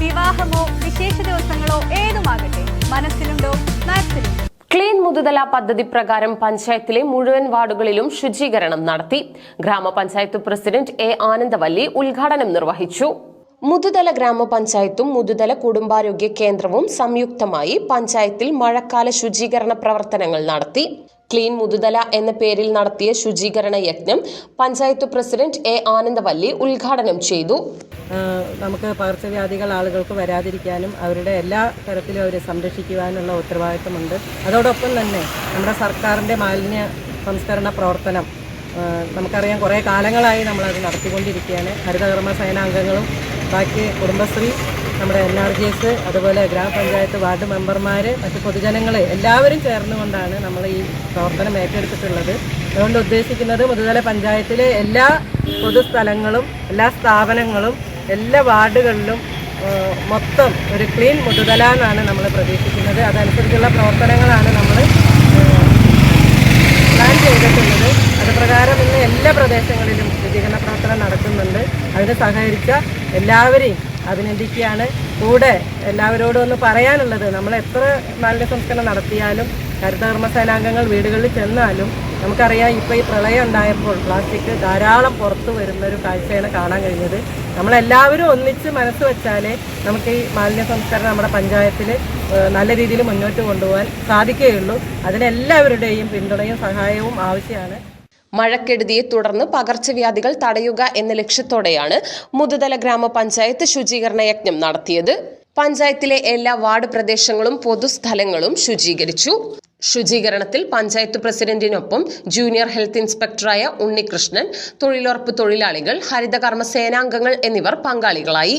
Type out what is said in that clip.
വിവാഹമോ വിശേഷ ദിവസങ്ങളോ ഏതുമാകട്ടെ മനസ്സിലുണ്ടോ മാക്സിലുണ്ടോ ക്ലീൻ മുതുതല പദ്ധതി പ്രകാരം പഞ്ചായത്തിലെ മുഴുവൻ വാർഡുകളിലും ശുചീകരണം നടത്തി. ഗ്രാമപഞ്ചായത്ത് പ്രസിഡന്റ് എ ആനന്ദവല്ലി ഉദ്ഘാടനം നിർവഹിച്ചു. മുതുതല ഗ്രാമപഞ്ചായത്തും മുതുതല കുടുംബാരോഗ്യ കേന്ദ്രവും സംയുക്തമായി പഞ്ചായത്തിൽ മഴക്കാല ശുചീകരണ പ്രവർത്തനങ്ങൾ നടത്തി. ക്ലീൻ മുതുതല എന്ന പേരിൽ നടത്തിയ ശുചീകരണ യജ്ഞം പഞ്ചായത്ത് പ്രസിഡന്റ് എ ആനന്ദവല്ലി ഉദ്ഘാടനം ചെയ്തു. നമുക്ക് പകർച്ചവ്യാധികൾ ആളുകൾക്ക് വരാതിരിക്കാനും അവരുടെ എല്ലാ തരത്തിലും അവരെ സംരക്ഷിക്കുവാനുള്ള ഉത്തരവാദിത്തമുണ്ട്. അതോടൊപ്പം തന്നെ നമ്മുടെ സർക്കാരിന്റെ മാലിന്യ സംസ്കരണ പ്രവർത്തനം നമുക്കറിയാം കുറേ കാലങ്ങളായി നമ്മളത് നടത്തിക്കൊണ്ടിരിക്കുകയാണ്. ഹരിതകർമ്മ സേനാംഗങ്ങളും ബാക്കി കുടുംബശ്രീ നമ്മുടെ എൻ ആർ ജി എസ് അതുപോലെ ഗ്രാമപഞ്ചായത്ത് വാർഡ് മെമ്പർമാർ മറ്റ് പൊതുജനങ്ങൾ എല്ലാവരും ചേർന്നുകൊണ്ടാണ് നമ്മൾ ഈ പ്രവർത്തനം ഏറ്റെടുത്തിട്ടുള്ളത്. അതുകൊണ്ട് ഉദ്ദേശിക്കുന്നത് മുതുതല പഞ്ചായത്തിലെ എല്ലാ പൊതുസ്ഥലങ്ങളും എല്ലാ സ്ഥാപനങ്ങളും എല്ലാ വാർഡുകളിലും മൊത്തം ഒരു ക്ലീൻ മുതുതല എന്നാണ് നമ്മൾ പ്രതീക്ഷിക്കുന്നത്. അതനുസരിച്ചുള്ള പ്രവർത്തനങ്ങളാണ് നമ്മൾ പ്ലാൻ ചെയ്തിട്ടുള്ളത്. അതുപ്രകാരം ഇന്ന് എല്ലാ പ്രദേശങ്ങളിലും ശുചീകരണ പ്രവർത്തനം നടക്കുന്നുണ്ട്. അതിന് സഹകരിച്ച എല്ലാവരെയും അഭിനന്ദിക്കുകയാണ്. കൂടെ എല്ലാവരോടും ഒന്ന് പറയാനുള്ളത് നമ്മൾ എത്ര മാലിന്യ സംസ്കരണം നടത്തിയാലും ഹരിതകർമ്മസേനാംഗങ്ങൾ വീടുകളിൽ ചെന്നാലും നമുക്കറിയാം ഇപ്പോൾ ഈ പ്രളയം ഉണ്ടായപ്പോൾ പ്ലാസ്റ്റിക് ധാരാളം പുറത്തു വരുന്ന ഒരു കാഴ്ചയാണ് കാണാൻ കഴിഞ്ഞത്. നമ്മളെല്ലാവരും ഒന്നിച്ച് മനസ്സ് വെച്ചാലേ നമുക്ക് ഈ മാലിന്യ സംസ്കരണം നമ്മുടെ പഞ്ചായത്തിൽ നല്ല രീതിയിൽ മുന്നോട്ട് കൊണ്ടുപോകാൻ സാധിക്കുകയുള്ളൂ. അതിനെല്ലാവരുടെയും പിന്തുണയും സഹായവും ആവശ്യമാണ്. മഴക്കെടുതിയെ തുടർന്ന് പകർച്ചവ്യാധികൾ തടയുക എന്ന ലക്ഷ്യത്തോടെയാണ് മുതുതല ഗ്രാമപഞ്ചായത്ത് ശുചീകരണ യജ്ഞം നടത്തിയത്. പഞ്ചായത്തിലെ എല്ലാ വാർഡ് പ്രദേശങ്ങളും പൊതുസ്ഥലങ്ങളും ശുചീകരിച്ചു. ശുചീകരണത്തിൽ പഞ്ചായത്ത് പ്രസിഡന്റിനൊപ്പം ജൂനിയർ ഹെൽത്ത് ഇൻസ്പെക്ടറായ ഉണ്ണികൃഷ്ണൻ തൊഴിലുറപ്പ് തൊഴിലാളികൾ ഹരിതകർമ്മ സേനാംഗങ്ങൾ എന്നിവർ പങ്കാളികളായി.